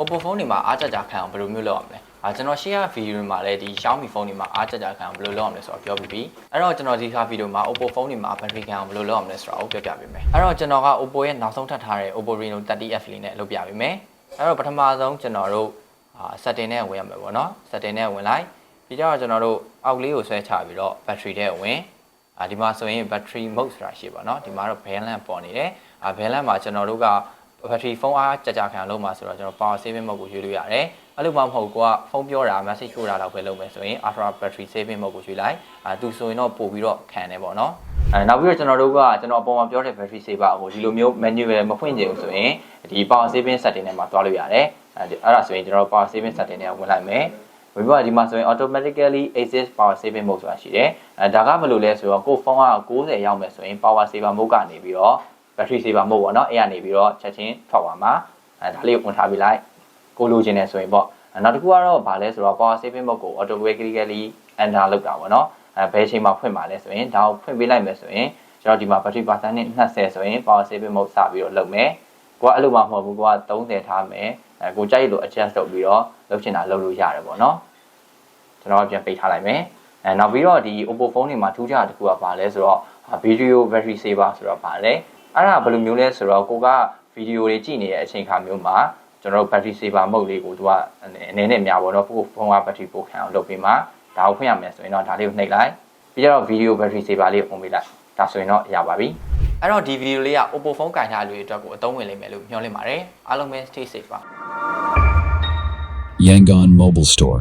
Oppo ဖုန်းတွေမှာအားကြကြခံအောင်ဘယ်လိုမျိုးလုပ်အောင်လဲ။အာကျွန်တော်ရှေ့ကဗီဒီယိုတွေမှာလည်းဒီ Xiaomi ဖုန်းတွေမှာအားကြကြခံအောင်ဘယ်လိုလုပ်အောင်လဲဆိုတော့ပြောပြပြီ။အဲ့တော့ကျွန်တော်ဒီခါဗီဒီယိုမှာ Oppo ဖုန်းတွေမှာ battery ခံအောင်ဘယ်လိုလုပ်အောင်လဲဆိုတာကိုပြောပြပေးမယ်။အဲ့တော့ကျွန်တော်က Oppo ရဲ့နောက်ဆုံးထပ်ထားတဲ့ Oppo Reno 30F လေးနဲ့လုပ်ပြပေးမယ်။အဲ့တော့ပထမဆုံးကျွန်တော်တို့အာ setting နဲ့ဝင်ရမယ်ပေါ့နော်။ setting နဲ့ဝင်လိုက်ပြီးတော့ကျွန်တော်တို့အောက်လေးကိုဆွဲချပြီးတော့ battery ထဲဝင်အာဒီမှာဆိုရင် battery mode ဆိုတာရှိပါတော့ဒီမှာတော့ balance ပေါ်နေတယ်အာ balance မှာကျွန်တော်တို့က battery ဖုန်းအားကြကြခံလုံးမှာဆိုတော့ကျွန်တော် power saving mode ကိုရွေးလို့ရတယ်အဲ့လိုမှမဟုတ်ကိုကဖုန်းပြောတာ message ပို့တာတော့ပဲလုပ်မယ်ဆိုရင် ultra battery saving mode ကိုရွေးလိုက်အာသူဆိုရင်တော့ပို့ပြီးတော့ခံတယ်ပေါ့နော်အဲနောက်ပြီးတော့ကျွန်တော်တို့ကကျွန်တော်အပေါ်မှာပြောတဲ့ battery saver ကိုဒီလိုမျိုး menu ပဲမဖွင့်ချင်ဘူးဆိုရင်ဒီ power saving setting ထဲမှာတွားလို့ရတယ်အဲအဲ့ဒါဆိုရင်ကျွန်တော် power saving setting ထဲဝင်လိုက်မယ်ဝင်ပြီးတော့ဒီမှာဆိုရင် automatically access power saving mode ဆိုတာရှိတယ်အဲဒါကဘယ်လိုလဲဆိုတော့ကိုယ်ဖုန်းက90ရောက်မယ်ဆိုရင် power saver mode ကနေပြီးတော့ battery saver mode ပေါ့နော်အဲ့ကနေပြီးတော့ချက်ချင်းထွက်သွားမှာအဲဒါလေးကိုဝင်ထားပြီးလိုက်ကိုလိုချင်တယ်ဆိုရင်ပေါ့အဲနောက်တစ်ခုကတော့ဗာလဲဆိုတော့ power saving mode ကို automatically enter လုပ်တာပေါ့နော်အဲဘယ်အချိန်မှာဖွင့်ပါလဲဆိုရင်ဒါကိုဖွင့်ပေးလိုက်မယ်ဆိုရင်ကျွန်တော်ဒီမှာ battery percent နဲ့20ဆိုရင် power saving mode စပြီးတော့လုပ်မယ်ကိုကအဲ့လိုမှမဟုတ်ဘူးကိုက30ထားမယ်အဲကိုကြိုက်လို့ adjust လုပ်ပြီးတော့လုပ်ချင်တာလုပ်လို့ရတယ်ပေါ့နော်ကျွန်တော်ပြန်ပိတ်ထားလိုက်မယ်အဲနောက်ပြီးတော့ဒီ Oppo ဖုန်းတွေမှာထူးခြားတဲ့တစ်ခုကဘာလဲဆိုတော့ video battery saver ဆိုတော့ဘာလဲ အဲ့ဒါဘယ်လိုမျိုးလဲဆိုတော့ကိုကဗီဒီယိုတွေကြည့်နေတဲ့အချိန်ခါမျိုးမှာကျွန်တော်တို့ battery saver mode လေးကိုသူကအနည်းနဲ့များပေါ့နော်ကိုဖုန်းက battery ပိုခံအောင်လုပ်ပြီးမှဒါကိုဖွင့်ရမယ်ဆိုရင်တော့ဒါလေးကိုနှိပ်လိုက်ပြီးတော့ video battery saver လေးကိုပုံပေးလိုက်ဒါဆိုရင်တော့ရပါပြီအဲ့တော့ဒီဗီဒီယိုလေးက Oppo ဖုန်းကင်ထားလူတွေအတွက်ကိုအသုံးဝင်လိမ့်မယ်လို့မျှော်လင့်ပါတယ်အားလုံးပဲ stay safe ပါ Yangon Mobile Store.